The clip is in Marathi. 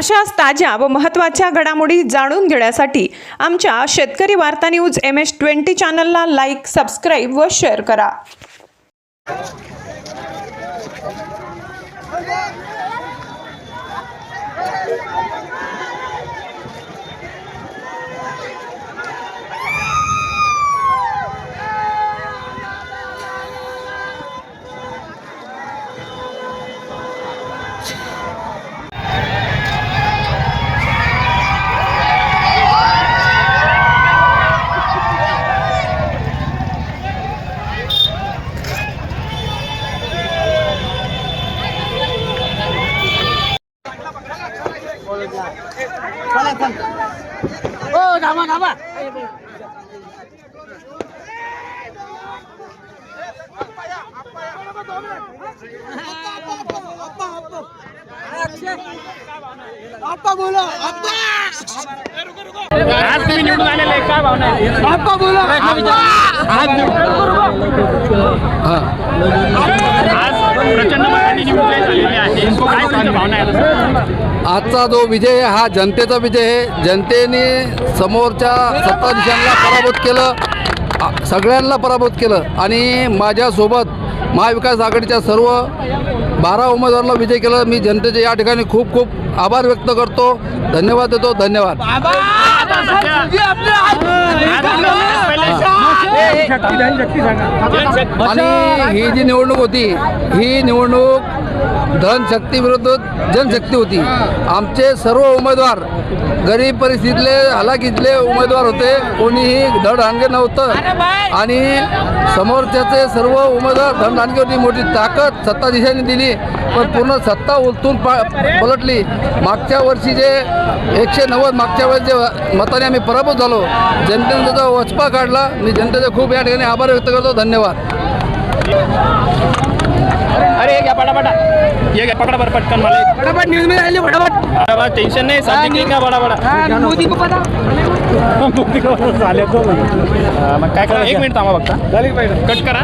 अशाच ताज्या व महत्त्वाच्या घडामोडी जाणून घेण्यासाठी आमच्या शेतकरी वार्ता न्यूज एम एस ट्वेंटी चॅनलला लाईक सबस्क्राईब व शेअर करा. ओ धावा धावा आप्पा बोला आप्पा आज तुम्ही निवडून आलेले काय भावना आप्पा बोला आज प्रचंड मतांनी झालेली आहे. आजचा जो विजय आहे हा जनतेचा विजय आहे. जनतेने समोरच्या सत्ताधीशांना पराभूत केलं सगळ्यांना पराभूत केलं. आणि माझ्यासोबत महाविकास आघाडीच्या सर्व बारा उमेदवारांना विजय केला. मी जनतेचे या ठिकाणी खूप खूप आभार व्यक्त करतो. धन्यवाद देतो. धन्यवाद. आणि ही जी निवडणूक होती ही निवडणूक धनशक्ती विरुद्ध जनशक्ती होती. आमचे सर्व उमेदवार गरीब परिस्थितीतले हलाखीतले उमेदवार होते. कोणीही धडहाणगे नव्हतं. आणि समोरच्याचे सर्व उमेदवार धडहाणगे होती. मोठी ताकद सत्ताधीशांनी दिली. पण पूर्ण सत्ता उलटून पा पलटली. मागच्या वर्षी जे एकशे नव्वद मागच्या वेळेस जे मताने आम्ही पराभूत झालो जनतेने त्याचा वचपा काढला. मी जनतेचा खूप या ठिकाणी आभार व्यक्त करतो. धन्यवाद. अरे क्या फटाफटा ये क्या पकड़ा पर पटकन वाले। फटाफट न्यूज़ में डाल फटाफट। अरे बस टेंशन नहीं सब निकलेगा बड़ा बड़ा मोदी को पता। मोदी को पता साले तो। मग काय करा एक मिनट थांबा बघता। कट करा।